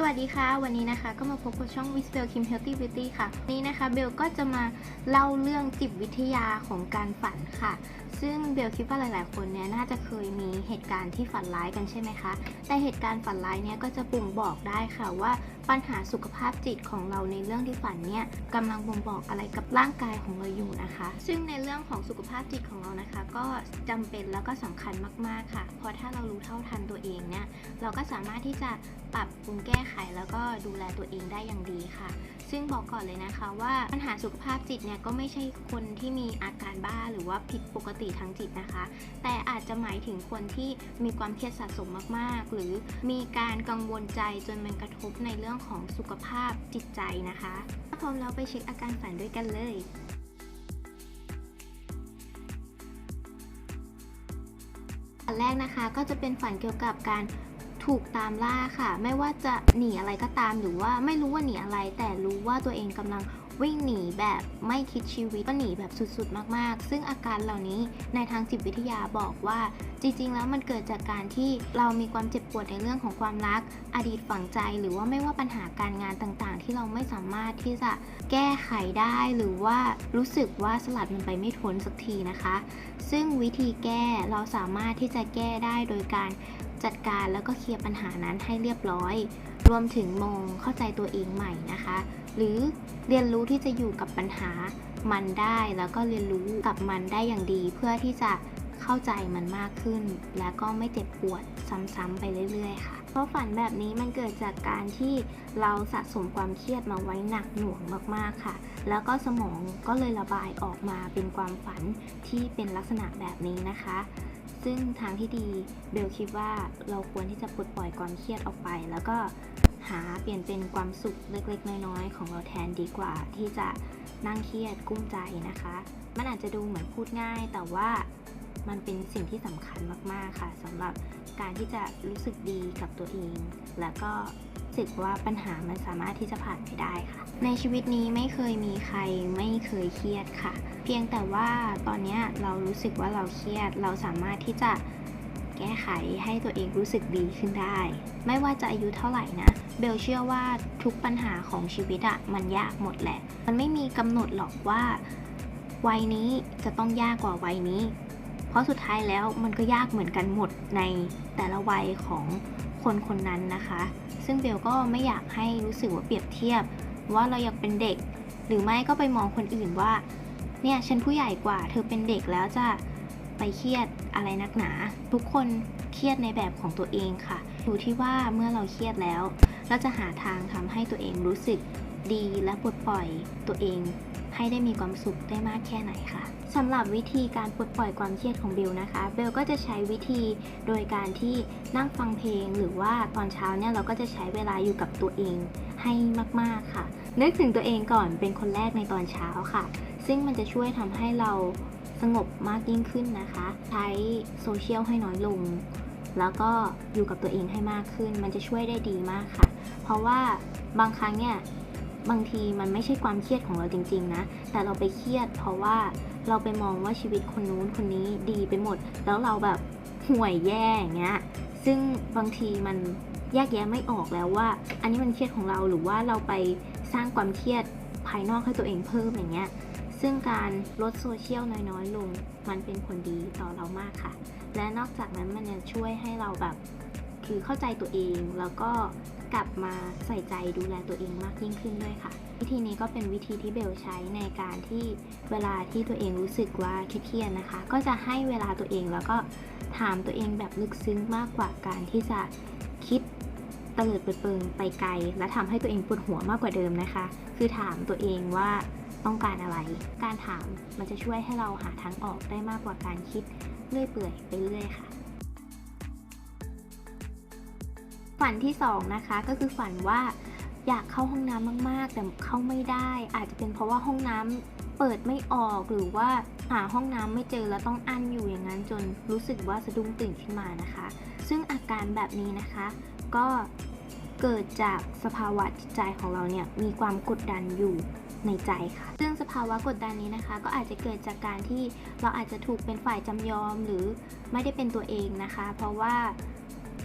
สวัสดีค่ะ วันนี้นะคะก็มาพบกับช่อง w i s เ e l Kim Healthy Beauty ค่ะนนี้นะคะเบลก็จะมาเล่าเรื่องจิตวิทยาของการฝันค่ะ ซึ่งเบลคิดว่าหลาย ๆ คนเนี่ยน่าจะเคยมีเหตุการณ์ที่ฝันร้ายกันใช่ไหมคะ แต่เหตุการณ์ฝันร้ายเนี่ยก็จะบ่งบอกได้ค่ะว่า ปัญหาสุขภาพจิตของเราในเรื่องที่ฝันเนี่ยกำลังบ่งบอกอะไรกับร่างกายของเราอยู่นะคะ ซึ่งในเรื่องของสุขภาพจิตของเรานะคะ ก็จำเป็นแล้วก็สำคัญมากๆค่ะ เพราะถ้าเรารู้เท่าทันตัวเองเนี่ยเราก็สามารถที่จะปรับปรุงแก้ไขแล้วก็ดูแลตัวเองได้อย่างดีค่ะ ซึ่งบอกก่อนเลยนะคะว่าปัญหาสุขภาพจิตเนี่ยก็ไม่ใช่คนที่มีอาการบ้าหรือว่าผิดปกติทางจิตนะคะ แต่อาจจะหมายถึงคนที่มีความเครียดสะสมมากๆ หรือมีการกังวลใจจนมันกระทบในเรื่องของสุขภาพจิตใจนะคะถ้าพร้อมแล้วไปเช็คอาการฝันด้วยกันเลยฝันแรกนะคะก็จะเป็นฝันเกี่ยวกับการ ถูกตามล่าค่ะ ไม่ว่าจะหนีอะไรก็ตามหรือว่าไม่รู้ว่าหนีอะไร แต่รู้ว่าตัวเองกำลังวิ่งหนีแบบไม่คิดชีวิตก็หนีแบบสุดๆ มากๆ ซึ่งอาการเหล่านี้ในทางจิตวิทยาบอกว่าจริงๆ แล้วมันเกิดจากการที่เรามีความเจ็บปวดในเรื่องของความรัก อดีตฝังใจหรือว่าไม่ว่าปัญหาการงานต่างๆ ที่เราไม่สามารถที่จะแก้ไขได้หรือว่ารู้สึกว่าสลัดมันไปไม่พ้นสักทีนะคะ ซึ่งวิธีแก้เราสามารถที่จะแก้ได้โดยการ จัดการแล้วก็เคลียร์ปัญหานั้นให้เรียบร้อย รวมถึงมองเข้าใจตัวเองใหม่นะคะ หรือเรียนรู้ที่จะอยู่กับปัญหามันได้แล้วก็เรียนรู้กับมันได้อย่างดี เพื่อที่จะเข้าใจมันมากขึ้น และก็ไม่เจ็บปวดซ้ำๆไปเรื่อยๆค่ะ เพราะฝันแบบนี้มันเกิดจากการที่เราสะสมความเครียดมาไว้หนักหน่วงมากๆค่ะ แล้วก็สมองก็เลยระบายออกมาเป็นความฝันที่เป็นลักษณะแบบนี้นะคะ ซึ่งทางที่ดีเบลคิดว่าเราควรที่จะปลดปล่อยความเครียดออกไป แล้วก็หาเปลี่ยนเป็นความสุขเล็กๆ น้อยๆ ของเราแทนดีกว่า ที่จะนั่งเครียดกุ้มใจนะคะ มันอาจจะดูเหมือนพูดง่าย แต่ว่ามันเป็นสิ่งที่สำคัญมากๆค่ะสำหรับการที่จะรู้สึกดีกับตัวเอง แล้วก็ สึกว่าปัญหามันสามารถที่จะผ่านไปได้ค่ะ ในชีวิตนี้ไม่เคยมีใครไม่เคยเครียดค่ะ เพียงแต่ว่าตอนนี้เรารู้สึกว่าเราเครียด เราสามารถที่จะแก้ไขให้ตัวเองรู้สึกดีขึ้นได้ ไม่ว่าจะอายุเท่าไหร่นะ เบลเชื่อว่าทุกปัญหาของชีวิตอะมันยากหมดแหละ มันไม่มีกำหนดหรอกว่าวัยนี้จะต้องยากกว่าวัยนี้ เพราะสุดท้ายแล้วมันก็ยากเหมือนกันหมดในแต่ละวัยของ คนคนนั้นนะคะ ซึ่งเบลก็ไม่อยากให้รู้สึกว่าเปรียบเทียบ ว่าเรายังเป็นเด็ก หรือไม่ก็ไปมองคนอื่นว่า เนี่ยฉันผู้ใหญ่กว่า เธอเป็นเด็กแล้วจะไปเครียดอะไรนักหนา ทุกคนเครียดในแบบของตัวเองค่ะ อยู่ที่ว่าเมื่อเราเครียดแล้ว เราจะหาทางทำให้ตัวเองรู้สึกดีและปลดปล่อยตัวเอง ให้ได้มีความสุขได้มากแค่ไหนค่ะสำหรับวิธีการปลดปล่อยความเครียดของเบลนะคะ เบลก็จะใช้วิธีโดยการที่นั่งฟังเพลง หรือว่าตอนเช้าเนี่ยเราก็จะใช้เวลาอยู่กับตัวเองให้มากๆค่ะ นึกถึงตัวเองก่อนเป็นคนแรกในตอนเช้าค่ะ ซึ่งมันจะช่วยทำให้เราสงบมากยิ่งขึ้นนะคะ ใช้โซเชียลให้น้อยลง แล้วก็อยู่กับตัวเองให้มากขึ้น มันจะช่วยได้ดีมากค่ะ เพราะว่าบางครั้งเนี่ย บางทีมันไม่ใช่ความเครียดของเราจริง ๆ นะ แต่เราไปเครียดเพราะว่าเราไปมองว่าชีวิตคนนู้นคนนี้ดีไปหมด แล้วเราแบบห่วยแย่อย่างเงี้ย ซึ่งบางทีมันแยกแยะไม่ออกแล้วว่า อันนี้มันเครียดของเราหรือว่าเราไปสร้างความเครียดภายนอกให้ตัวเองเพิ่มอย่างเงี้ย ซึ่งการลดโซเชียลน้อยๆลง มันเป็นผลดีต่อเรามากค่ะ และนอกจากนั้นมันยังช่วยให้เราแบบคือเข้าใจตัวเองแล้วก็ กลับมาใส่ใจดูแลตัวเองมากยิ่งขึ้นด้วยค่ะ วิธีนี้ก็เป็นวิธีที่เบลใช้ในการที่เวลาที่ตัวเองรู้สึกว่าเครียดนะคะ ก็จะให้เวลาตัวเองแล้วก็ถามตัวเองแบบลึกซึ้งมากกว่าการที่จะคิดตะเลิดเปิดเปิงไปไกล และทำให้ตัวเองปวดหัวมากกว่าเดิมนะคะ คือถามตัวเองว่าต้องการอะไร การถามมันจะช่วยให้เราหาทางออกได้มากกว่าการคิดเลื่อยเปื่อยไปเรื่อยค่ะ ฝันที่สองนะคะก็คือฝันว่าอยากเข้าห้องน้ำมาก ๆ แต่เข้าไม่ได้ อาจจะเป็นเพราะว่าห้องน้ำเปิดไม่ออกหรือว่าหาห้องน้ำไม่เจอแล้วต้องอั้นอยู่อย่างนั้นจนรู้สึกว่าสะดุ้งตื่นขึ้นมานะคะ ซึ่งอาการแบบนี้นะคะ ก็เกิดจากสภาวะจิตใจของเราเนี่ยมีความกดดันอยู่ในใจค่ะ ซึ่งสภาวะกดดันนี้นะคะ ก็อาจจะเกิดจากการที่เราอาจจะถูกเป็นฝ่ายจำยอมหรือไม่ได้เป็นตัวเองนะคะ เพราะว่า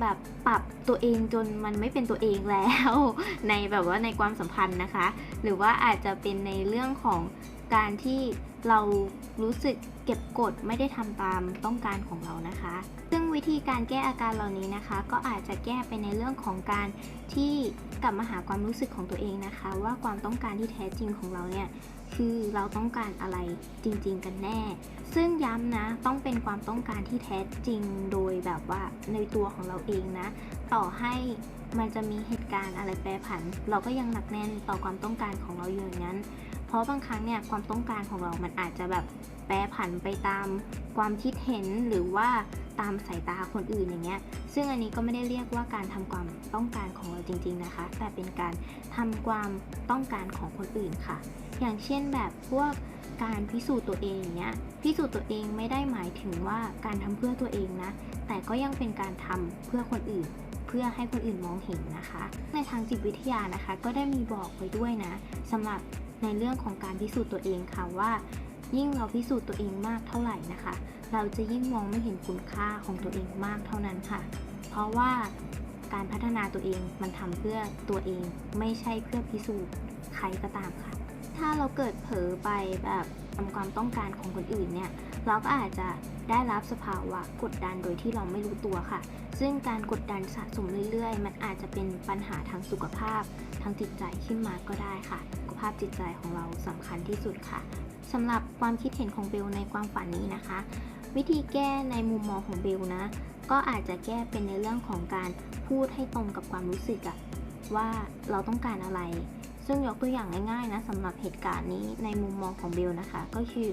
แบบปรับตัวเองจนมันไม่เป็นตัวเองแล้ว ในแบบว่าในความสัมพันธ์นะคะ หรือว่าอาจจะเป็นในเรื่องของการที่เรารู้สึกเก็บกดไม่ได้ทำตามต้องการของเรานะคะ ซึ่งวิธีการแก้อาการเหล่านี้นะคะ ก็อาจจะแก้ไปในเรื่องของการที่กลับมาหาความรู้สึกของตัวเองนะคะ ว่าความต้องการที่แท้จริงของเราเนี่ย คือเราต้องการอะไรจริง ๆ กันแน่ ซึ่งย้ำนะต้องเป็นความต้องการที่แท้จริงโดยแบบว่าในตัวของเราเองนะ ต่อให้มันจะมีเหตุการณ์อะไรแปรผัน เราก็ยังหนักแน่นต่อความต้องการของเราอยู่อย่างนั้น เพราะบางครั้งเนี่ยความต้องการของเรามันอาจจะแบบแปรผันไปตามความคิดเห็นหรือว่า ตามสายตาคนอื่นอย่างเงี้ย ซึ่งอันนี้ก็ไม่ได้เรียกว่าการทำความต้องการของเราจริง ๆนะคะ แต่เป็นการทำความต้องการของคนอื่นค่ะ อย่างเช่นแบบพวกการพิสูจน์ตัวเองอย่างเงี้ย พิสูจน์ตัวเองไม่ได้หมายถึงว่าการทำเพื่อตัวเองนะ แต่ก็ยังเป็นการทำเพื่อคนอื่น เพื่อให้คนอื่นมองเห็นนะคะ ในทางจิตวิทยานะคะ ก็ได้มีบอกไว้ด้วยนะสำหรับในเรื่องของการพิสูจน์ตัวเองค่ะว่า ยิ่งเราพิสูจน์ตัวเองมากเท่าไหร่นะคะ เราจะยิ่งมองไม่เห็นคุณค่าของตัวเองมากเท่านั้นค่ะ เพราะว่าการพัฒนาตัวเองมันทำเพื่อตัวเองไม่ใช่เพื่อพิสูจน์ใครก็ตามค่ะ ถ้าเราเกิดเผลอไปแบบทำความต้องการของคนอื่นเนี่ย เราก็อาจจะได้รับสภาวะกดดันโดยที่เราไม่รู้ตัวค่ะ ซึ่งการกดดันสะสมเรื่อยๆ มันอาจจะเป็นปัญหาทางสุขภาพ ทางจิตใจขึ้นมาก็ได้ค่ะ สุขภาพจิตใจของเราสำคัญที่สุดค่ะ สำหรับความคิดเห็นของเบลในความฝันนี้นะคะ วิธีแก้ในมุมมองของเบลนะ ก็อาจจะแก้เป็นในเรื่องของการพูดให้ตรงกับความรู้สึกอะว่าเราต้องการอะไร ซึ่งยกตัวอย่างง่ายๆนะสำหรับเหตุการณ์นี้ในมุมมองของเบลนะคะ ก็คือ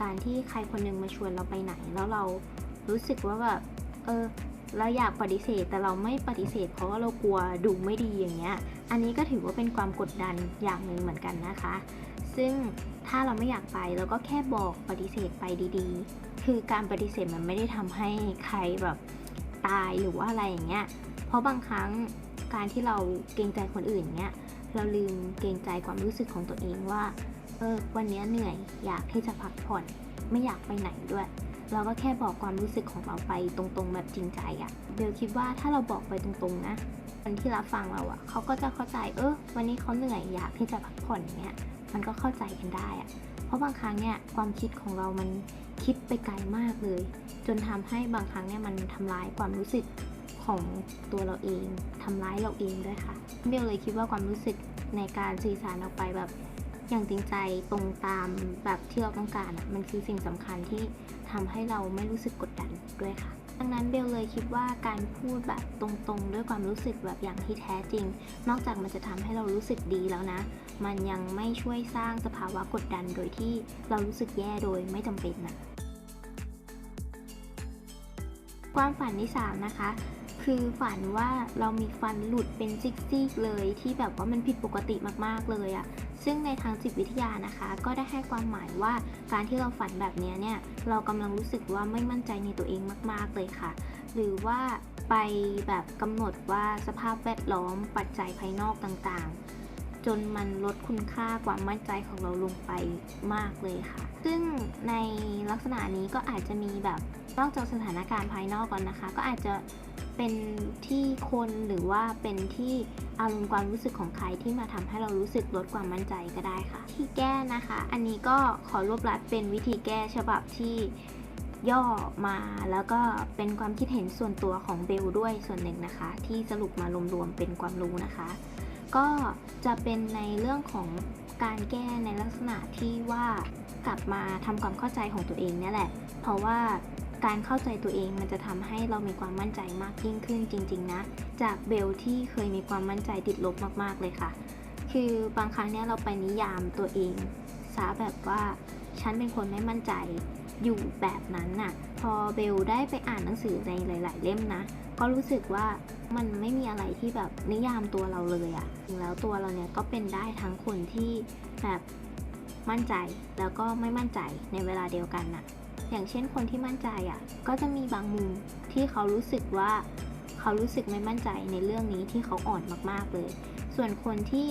การที่ใครคนหนึงมาชวนเราไปไหน แล้วเรารู้สึกว่าแบบเออเราอยากปฏิเสธแต่เราไม่ปฏิเสธ เพราะว่าเรากลัวดูไม่ดีอย่างเงี้ย อันนี้ก็ถือว่าเป็นความกดดันอย่างหนึ่งเหมือนกันนะคะ ซึ่ง ถ้าเราไม่อยากไปเราก็แค่บอกปฏิเสธไปดีๆ คือการปฏิเสธมันไม่ได้ทำให้ใครแบบตายหรือว่าอะไรอย่างเงี้ย เพราะบางครั้งการที่เราเกรงใจคนอื่นเนี้ย เราลืมเกรงใจความรู้สึกของตัวเองว่า เออวันนี้เหนื่อยอยากที่จะพักผ่อนไม่อยากไปไหนด้วย เราก็แค่บอกความรู้สึกของเราไปตรงๆแบบจริงใจอะเบลคิดว่าถ้าเราบอกไปตรงๆนะคนที่รับฟังเราอะเขาก็จะเข้าใจเออวันนี้เขาเหนื่อยอยากที่จะพักผ่อนอย่างเงี้ย มันก็เข้าใจกันได้อะเพราะบางครั้งเนี่ยความคิดของเรามันคิดไปไกลมากเลย จนทำให้บางครั้งเนี่ยมันทำร้ายความรู้สึกของตัวเราเองทำร้ายเราเองด้วยค่ะเบลเลยคิดว่าความรู้สึกในการสื่อสารออกไปแบบอย่างจริงใจตรงตามแบบที่เราต้องการอะมันคือสิ่งสำคัญที่ทำให้เราไม่รู้สึกกดดันด้วยค่ะ ดังนั้นเบลเลยคิดว่าการพูดแบบตรงๆ ด้วยความรู้สึกแบบอย่างที่แท้จริง นอกจากมันจะทำให้เรารู้สึกดีแล้วนะ มันยังไม่ช่วยสร้างสภาวะกดดันโดยที่เรารู้สึกแย่โดยไม่จำเป็นนะความฝันที่สามนะคะ คือฝันว่าเรามีฟันหลุดเป็นซิกๆเลย ที่แบบว่ามันผิดปกติมากๆเลยอะซึ่งในทางจิตวิทยานะคะ ก็ได้ให้ความหมายว่าการที่เราฝันแบบนี้เนี่ยเรากำลังรู้สึกว่าไม่มั่นใจในตัวเองมาก ๆเลยค่ะ หรือว่าไปแบบกำหนดว่าสภาพแวดล้อมปัจจัยภายนอกต่างๆ จนมันลดคุณค่าความมั่นใจของเราลงไปมากเลยค่ะ ซึ่งในลักษณะนี้ก็อาจจะมีแบบนอกจากสถานการณ์ภายนอกก่อนนะคะ ก็อาจจะ เป็นที่คนหรือว่าเป็นที่อารมณ์ความรู้สึกของใครที่มาทำให้เรารู้สึกลดความมั่นใจก็ได้ค่ะ ที่แก้นะคะ อันนี้ก็ขอรวบรัดเป็นวิธีแก้ฉบับที่ย่อมาแล้วก็เป็นความคิดเห็นส่วนตัวของเบลด้วยส่วนหนึ่งนะคะ ที่สรุปมารวมๆเป็นความรู้นะคะ ก็จะเป็นในเรื่องของการแก้ในลักษณะที่ว่ากลับมาทำความเข้าใจของตัวเองนี่แหละ เพราะว่า การเข้าใจตัวเองมันจะทำให้เรามีความมั่นใจมากยิ่งขึ้นจริง ๆ นะ จากเบลที่เคยมีความมั่นใจติดลบมากๆเลยค่ะ คือบางครั้งเนี่ยเราไปนิยามตัวเองซะแบบว่าฉันเป็นคนไม่มั่นใจอยู่แบบนั้นน่ะ พอเบลได้ไปอ่านหนังสือในหลาย ๆ เล่มนะ ก็รู้สึกว่ามันไม่มีอะไรที่แบบนิยามตัวเราเลยอะจริงแล้วตัวเราเนี่ยก็เป็นได้ทั้งคนที่แบบมั่นใจแล้วก็ไม่มั่นใจในเวลาเดียวกันน่ะ อย่างเช่นคนที่มั่นใจอะ่ะก็จะมีบางมุมที่เขารู้สึกว่าเขารู้สึกไม่มั่นใจในเรื่องนี้ที่เขาอ่อนมากๆเลย ส่วนคนที่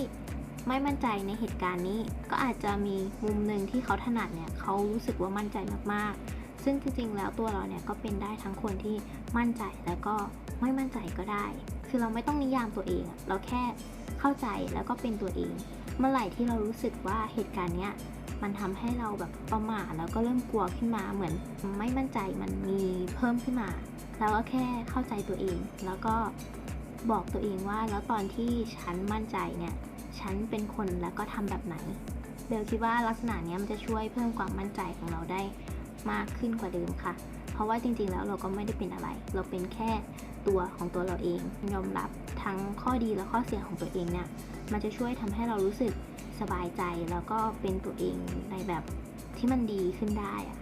ไม่มั่นใจในเหตุการณ์นี้ ก็อาจจะมีมุมหนึ่งที่เขาถนัดเนี่ยเขารู้สึกว่ามั่นใจมากๆ ซึ่งจริงๆ แล้วตัวเราเนี่ยก็เป็นได้ทั้งคนที่มั่นใจแล้วก็ไม่มั่นใจก็ได้ คือเราไม่ต้องนิยามตัวเอง เราแค่เข้าใจแล้วก็เป็นตัวเอง เมื่อไหร่ที่เรารู้สึกว่าเหตุการณ์เนี้ย มันทำให้เราแบบประหม่าแล้วก็เริ่มกลัวขึ้นมาเหมือนไม่มั่นใจมันมีเพิ่มขึ้นมาเราก็แค่เข้าใจตัวเอง แล้วก็บอกตัวเองว่าแล้วตอนที่ฉันมั่นใจเนี่ยฉันเป็นคนแล้วก็ทำแบบไหนเบลคิดว่าลักษณะนี้มันจะช่วยเพิ่มความมั่นใจของเราได้มากขึ้นกว่าเดิมค่ะ เพราะว่าจริงๆแล้วเราก็ไม่ได้เป็นอะไร เราเป็นแค่ตัวของตัวเราเอง ยอมรับทั้งข้อดีและข้อเสียของตัวเองเนี่ยมันจะช่วยทำให้เรารู้สึก สบายใจแล้วก็เป็นตัวเองในแบบที่มันดีขึ้นได้อะ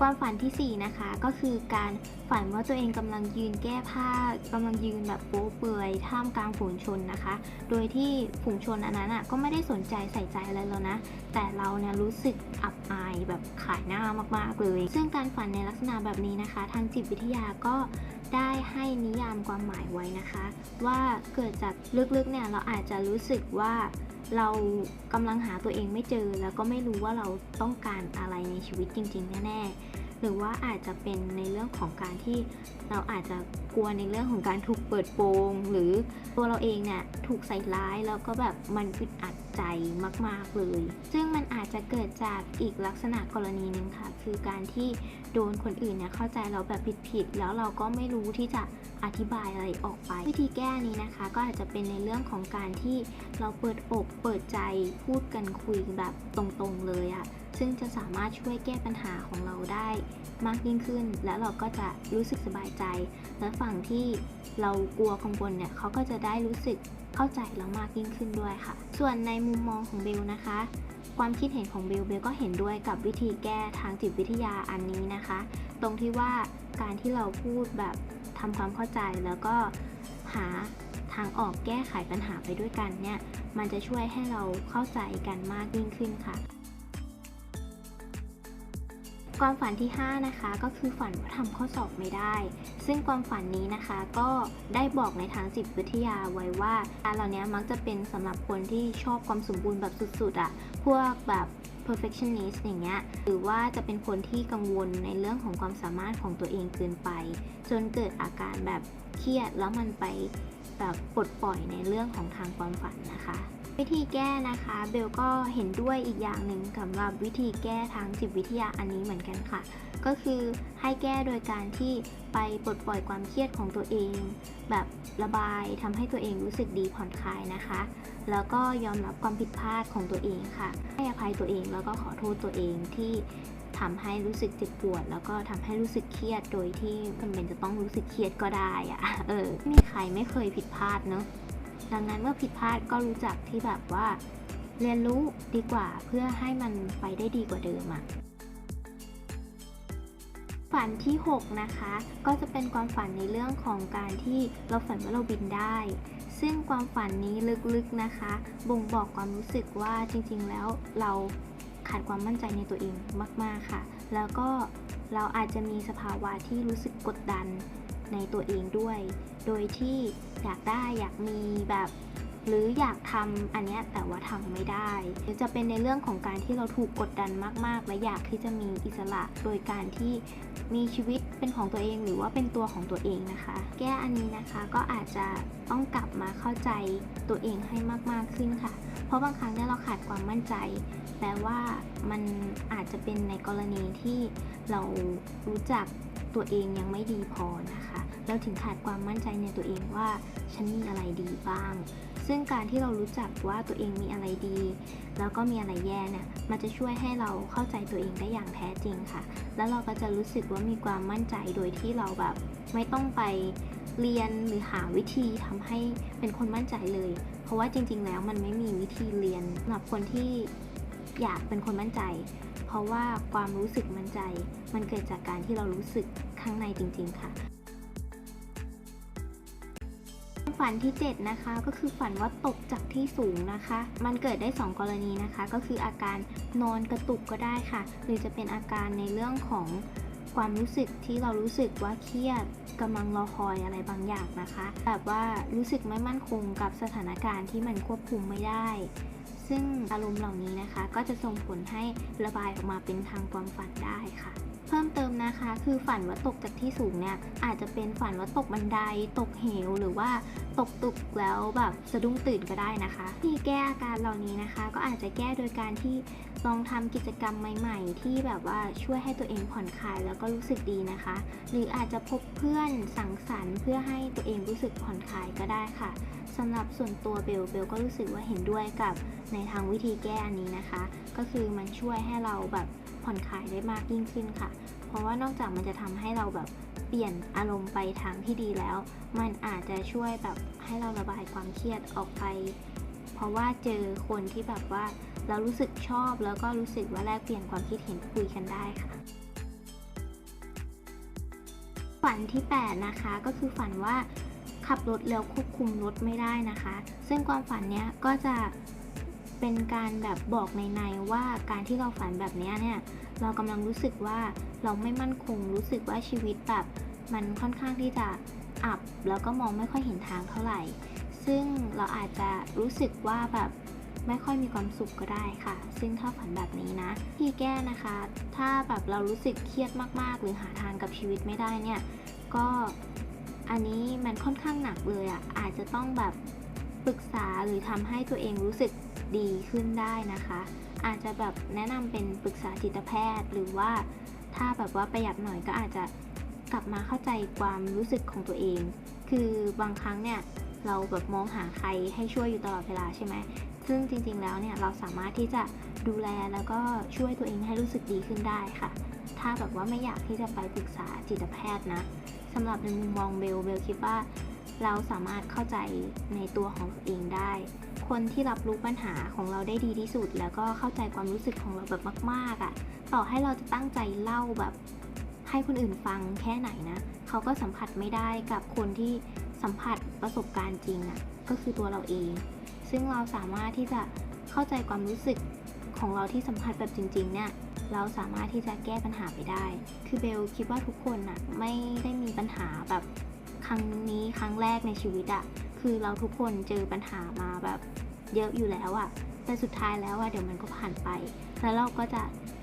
ความฝันทีสี่4 นะคะก็คือการฝันว่าตัวเองกำลังยืนแก้ผ้ากำลังยืนแบบโป๊เปลือยท่ามกลางฝูงชนนะคะ โดยที่ฝูงชนอันนั้นอะก็ไม่ได้สนใจใส่ใจอะไรแล้วนะ แต่เราเนี่ยรู้สึกอับอายแบบขายหน้ามากๆเลย ซึ่งการฝันในลักษณะแบบนี้นะคะ ทางจิตวิทยาก็ ได้ให้นิยามความหมายไว้นะคะ ว่าเกิดจากลึกๆเนี่ยเราอาจจะรู้สึกว่าเรากำลังหาตัวเองไม่เจอ แล้วก็ไม่รู้ว่าเราต้องการอะไรในชีวิตจริง ๆ แน่ๆหรือว่าอาจจะเป็นในเรื่องของการที่เราอาจจะกลัวในเรื่องของการถูกเปิดโปง หรือตัวเราเองเนี่ยถูกใส่ร้ายแล้วก็แบบมันอึดอัด ใจมาก ๆ เลย ซึ่งมันอาจจะเกิดจากอีกลักษณะกรณีหนึ่งค่ะ คือการที่โดนคนอื่นเนี่ยเข้าใจเราแบบผิด ๆ แล้วเราก็ไม่รู้ที่จะอธิบายอะไรออกไป วิธีแก้นี้นะคะ ก็อาจจะเป็นในเรื่องของการที่เราเปิดอกเปิดใจพูดกันคุยแบบตรง ๆ เลยอะซึ่งจะสามารถช่วยแก้ปัญหาของเราได้มากยิ่งขึ้น แล้วเราก็จะรู้สึกสบายใจ และฝั่งที่เรากลัวกังวลเนี่ยเขาก็จะได้รู้สึก เข้าใจเรามากยิ่งขึ้นด้วยค่ะ ส่วนในมุมมองของเบลนะคะ ความคิดเห็นของเบลเบลก็เห็นด้วยกับวิธีแก้ทางจิตวิทยาอันนี้นะคะ ตรงที่ว่าการที่เราพูดแบบทำความเข้าใจแล้วก็หาทางออกแก้ไขปัญหาไปด้วยกันเนี่ย มันจะช่วยให้เราเข้าใจกันมากยิ่งขึ้นค่ะ ความฝันที่ 5 นะคะก็คือฝันว่าทำข้อสอบไม่ได้ ซึ่งความฝันนี้นะคะก็ได้บอกในทางจิตวิทยาไว้ว่าการเหล่านี้มักจะเป็นสำหรับคนที่ชอบความสมบูรณ์แบบสุดๆอะ่ะ พวกแบบ perfectionist อย่างเงี้ย หรือว่าจะเป็นคนที่กังวลในเรื่องของความสามารถของตัวเองเกินไป จนเกิดอาการแบบเครียดแล้วมันไปแบบปลดปล่อยในเรื่องของทางความฝันนะคะ วิธีแก้นะคะ เบลก็เห็นด้วยอีกอย่างหนึ่งสำหรับวิธีแก้ทางจิตวิทยาอันนี้เหมือนกันค่ะ ก็คือให้แก้โดยการที่ไปปลดปล่อยความเครียดของตัวเอง แบบระบายทำให้ตัวเองรู้สึกดีผ่อนคลายนะคะ แล้วก็ยอมรับความผิดพลาดของตัวเองค่ะ ให้อภัยตัวเองแล้วก็ขอโทษตัวเองที่ทำให้รู้สึกเจ็บปวด แล้วก็ทำให้รู้สึกเครียดโดยที่จำเป็นจะต้องรู้สึกเครียดก็ได้อะเออไม่มีใครไม่เคยผิดพลาดเนอะ ดังนั้นเมื่อผิดพลาดก็รู้จักที่แบบว่า เรียนรู้ดีกว่าเพื่อให้มันไปได้ดีกว่าเดิมอะฝันที่ 6 นะคะ ก็จะเป็นความฝันในเรื่องของการที่เราฝันว่าเราบินได้ ซึ่งความฝันนี้ลึกๆนะคะ บ่งบอกความรู้สึกว่าจริงๆ แล้วเราขาดความมั่นใจในตัวเองมากๆค่ะ แล้วก็เราอาจจะมีสภาวะที่รู้สึกกดดันในตัวเองด้วย โดยที่อยากได้อยากมีแบบ หรืออยากทำอันเนี้ยแต่ว่าทำไม่ได้หรือจะเป็นในเรื่องของการที่เราถูกกดดันมาก ๆ และอยากที่จะมีอิสระโดยการที่มีชีวิตเป็นของตัวเองหรือว่าเป็นตัวของตัวเองนะคะ แก้อันนี้นะคะก็อาจจะต้องกลับมาเข้าใจตัวเองให้มากๆขึ้นค่ะ เพราะบางครั้งเนี่ยเราขาดความมั่นใจแปลว่ามันอาจจะเป็นในกรณีที่เรารู้จัก ตัวเองยังไม่ดีพอนะคะ เราถึงขาดความมั่นใจในตัวเองว่าฉันมีอะไรดีบ้าง ซึ่งการที่เรารู้จักว่าตัวเองมีอะไรดี แล้วก็มีอะไรแย่เนี่ยมันจะช่วยให้เราเข้าใจตัวเองได้อย่างแท้จริงค่ะ แล้วเราก็จะรู้สึกว่ามีความมั่นใจโดยที่เราแบบไม่ต้องไปเรียนหรือหาวิธีทำให้เป็นคนมั่นใจเลย เพราะว่าจริง ๆ แล้วมันไม่มีวิธีเรียนสำหรับคนที่อยากเป็นคนมั่นใจ ราะว่าความรู้สึกมั่นใจ มันเกิดจากการที่เรารู้สึกข้างในจริง ๆ ค่ะ ฝันที่ 7 นะคะ ก็คือฝันว่าตกจากที่สูงนะคะ มันเกิดได้ 2 กรณีนะคะ ก็คืออาการนอนกระตุกก็ได้ค่ะ หรือจะเป็นอาการในเรื่องของความรู้สึกที่เรารู้สึกว่าเครียดกำลังรอคอยอะไรบางอย่างนะคะ แบบว่ารู้สึกไม่มั่นคงกับสถานการณ์ที่มันควบคุมไม่ได้ ซึ่งอารมณ์เหล่านี้นะคะ ก็จะส่งผลให้ระบายออกมาเป็นทางความฝันได้ค่ะ เพิ่มเติมนะคะ คือฝันว่าตกจากที่สูงเนี่ยอาจจะเป็นฝันว่าตกบันได ตกเหวหรือว่าตกตึกแล้วแบบสะดุ้งตื่นก็ได้นะคะที่แก้อาการเหล่านี้นะคะ ก็อาจจะแก้โดยการที่ลองทำกิจกรรมใหม่ ๆ ที่แบบว่าช่วยให้ตัวเองผ่อนคลายแล้วก็รู้สึกดีนะคะ หรืออาจจะพบเพื่อนสังสรรค์เพื่อให้ตัวเองรู้สึกผ่อนคลายก็ได้ค่ะสำหรับส่วนตัวเบลเบลก็รู้สึกว่าเห็นด้วยกับในทางวิธีแก้อันนี้นะคะ ก็คือมันช่วยให้เราแบบ ผ่อนคลายได้มากยิ่งขึ้นค่ะ เพราะว่านอกจากมันจะทำให้เราแบบเปลี่ยนอารมณ์ไปทางที่ดีแล้ว มันอาจจะช่วยแบบให้เราระบายความเครียดออกไป เพราะว่าเจอคนที่แบบว่าเรารู้สึกชอบแล้วก็รู้สึกว่าแลกเปลี่ยนความคิดเห็นคุยกันได้ค่ะ ฝันที่ 8 นะคะก็คือฝันว่าขับรถแล้วควบคุมรถไม่ได้นะคะ ซึ่งความฝันเนี้ยก็จะ เป็นการแบบบอกในในว่าการที่เราฝันแบบนี้เนี่ย เรากำลังรู้สึกว่าเราไม่มั่นคง รู้สึกว่าชีวิตแบบมันค่อนข้างที่จะอับ แล้วก็มองไม่ค่อยเห็นทางเท่าไหร่ ซึ่งเราอาจจะรู้สึกว่าแบบไม่ค่อยมีความสุขก็ได้ค่ะ ซึ่งถ้าฝันแบบนี้นะ ที่แก้นะคะ ถ้าแบบเรารู้สึกเครียดมากๆ หรือหาทางกับชีวิตไม่ได้เนี่ย ก็อันนี้มันค่อนข้างหนักเลยอะ่ะ อาจจะต้องแบบ ปรึกษาหรือทำให้ตัวเองรู้สึกดีขึ้นได้นะคะ อาจจะแบบแนะนำเป็นปรึกษาจิตแพทย์ หรือว่าถ้าแบบว่าประหยัดหน่อยก็อาจจะกลับมาเข้าใจความรู้สึกของตัวเอง คือบางครั้งเนี่ยเราแบบมองหาใครให้ช่วยอยู่ตลอดเวลาใช่ไหม ซึ่งจริงๆแล้วเนี่ยเราสามารถที่จะดูแลแล้วก็ช่วยตัวเองให้รู้สึกดีขึ้นได้ค่ะ ถ้าแบบว่าไม่อยากที่จะไปปรึกษาจิตแพทย์นะสำหรับในมุมมองเบลเบลคิดว่า เราสามารถเข้าใจในตัวของตัวเองได้ คนที่รับรู้ปัญหาของเราได้ดีที่สุด แล้วก็เข้าใจความรู้สึกของเราแบบมากๆอะ่ะ ต่อให้เราจะตั้งใจเล่าแบบ ให้คนอื่นฟังแค่ไหนนะเขาก็สัมผัสไม่ได้กับคนที่สัมผัสประสบการณ์จริงอะ่ะก็คือตัวเราเอง ซึ่งเราสามารถที่จะเข้าใจความรู้สึกของเราที่สัมผัสแบบจริง ๆ เนี่ยเราสามารถที่จะแก้ปัญหาไปได้ คือเบลคิดว่าทุกคนน่ะไม่ได้มีปัญหาแบบ ครั้งนี้ครั้งแรกในชีวิตอะคือเราทุกคนเจอปัญหามาแบบเยอะอยู่แล้วอะแต่สุดท้ายแล้วอะเดี๋ยวมันก็ผ่านไป แล้วเราก็จะ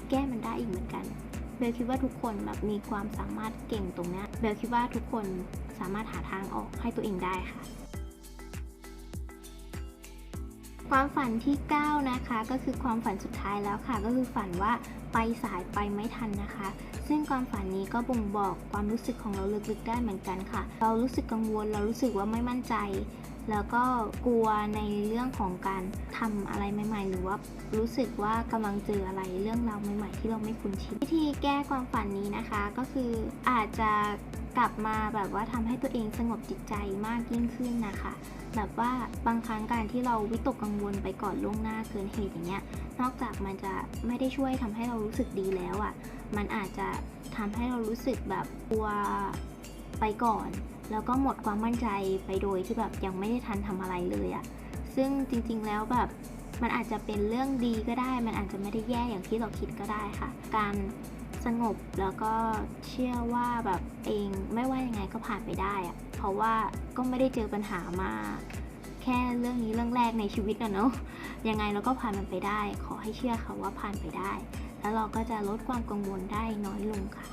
แก้มันได้อีกเหมือนกันเบลคิดว่าทุกคนแบบมีความสามารถเก่งตรงเนี้ยเบลคิดว่าทุกคนสามารถหาทางออกให้ตัวเองได้ค่ะ ความฝันที่ 9 นะคะ ก็คือความฝันสุดท้ายแล้วค่ะ ก็คือฝันว่าไปสายไปไม่ทันนะคะ ซึ่งความฝันนี้ก็บ่งบอกความรู้สึกของเราลึกๆได้เหมือนกันค่ะ เรารู้สึกกังวล เรารู้สึกว่าไม่มั่นใจ แล้วก็กลัวในเรื่องของการทำอะไรใหม่ ๆ หรือว่ารู้สึกว่ากำลังเจออะไรเรื่องราวใหม่ ๆ ที่เราไม่คุ้นชินวิธีแก้ความฝันนี้นะคะก็คืออาจจะกลับมาแบบว่าทำให้ตัวเองสงบจิตใจมากยิ่งขึ้นนะคะ แบบว่าบางครั้งการที่เราวิตกกังวลไปก่อนล่วงหน้าเกินเหตุอย่างเงี้ย นอกจากมันจะไม่ได้ช่วยทำให้เรารู้สึกดีแล้วอะ่ะ มันอาจจะทำให้เรารู้สึกแบบกลัว ไปก่อน แล้วก็หมดความมั่นใจไปโดยที่แบบยังไม่ได้ทันทำอะไรเลยอะ่ะซึ่งจริงๆแล้วแบบมันอาจจะเป็นเรื่องดีก็ได้ มันอาจจะไม่ได้แย่อย่างที่เราคิดก็ได้ค่ะ การสงบแล้วก็เชื่อว่าแบบเองไม่ว่ายังไงก็ผ่านไปได้อะเพราะว่าก็ไม่ได้เจอปัญหามาแค่เรื่องนี้เรื่องแรกในชีวิตนะเนาะยังไงเราก็ผ่านมันไปได้ ขอให้เชื่อค่ะว่าผ่านไปได้ แล้วเราก็จะลดความกังวลได้น้อยลงค่ะ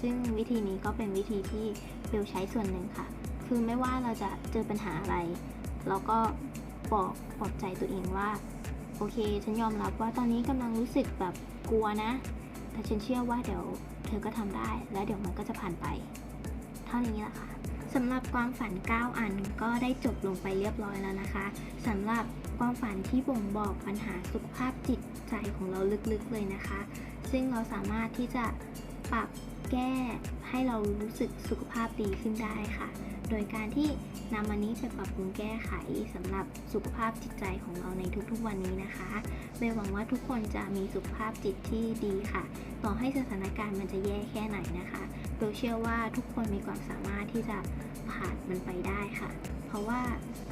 ซึ่งวิธีนี้ก็เป็นวิธีที่ เบลใช้ส่วนหนึ่งค่ะ คือไม่ว่าเราจะเจอปัญหาอะไร เราก็บอกปลอบใจตัวเองว่า โอเค ฉันยอมรับว่าตอนนี้กำลังรู้สึกแบบกลัวนะ แต่ฉันเชื่อว่าเดี๋ยวเธอก็ทำได้ แล้วเดี๋ยวมันก็จะผ่านไป เท่านี้แหละค่ะสำหรับความฝัน 9 อันก็ได้จบลงไปเรียบร้อยแล้วนะคะสำหรับความฝันที่บ่งบอกปัญหาสุขภาพจิตใจของเราลึกๆเลยนะคะ ซึ่งเราสามารถที่จะปรับ แก้ให้เรารู้สึกสุขภาพดีขึ้นได้ค่ะ โดยการที่นำอันนี้ไปปรับปรุงแก้ไขสำหรับสุขภาพจิตใจของเราในทุกๆวันนี้นะคะเบลหวังว่าทุกคนจะมีสุขภาพจิตที่ดีค่ะ ต่อให้สถานการณ์มันจะแย่แค่ไหนนะคะเบลเชื่อว่าทุกคนมีความสามารถที่จะผ่านมันไปได้ค่ะ เพราะว่า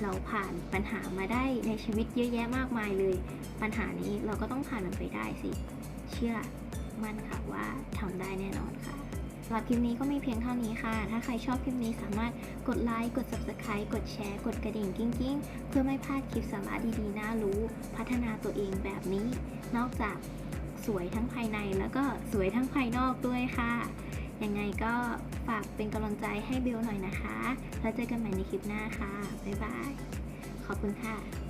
เราผ่านปัญหามาได้ในชีวิตเยอะแยะมากมายเลย ปัญหานี้เราก็ต้องผ่านมันไปได้สิ เชื่อมั่นค่ะว่าทำได้แน่นอนค่ะำหรับคลิปนี้ก็มีเพียงเท่านี้ค่ะ ถ้าใครชอบคลิปนี้สามารถกดไลค์ กด subscribe กดแชร์ กดกระดิ่งกิ้งกิ้งๆเพื่อไม่พลาดคลิปสาระดีๆ น่ารู้ พัฒนาตัวเองแบบนี้ นอกจากสวยทั้งภายในแล้วก็สวยทั้งภายนอกด้วยค่ะ ยังไงก็ฝากเป็นกำลังใจให้เบลหน่อยนะคะ แล้วเจอกันใหม่ในคลิปหน้าค่ะ บ๊ายบาย ขอบคุณค่ะ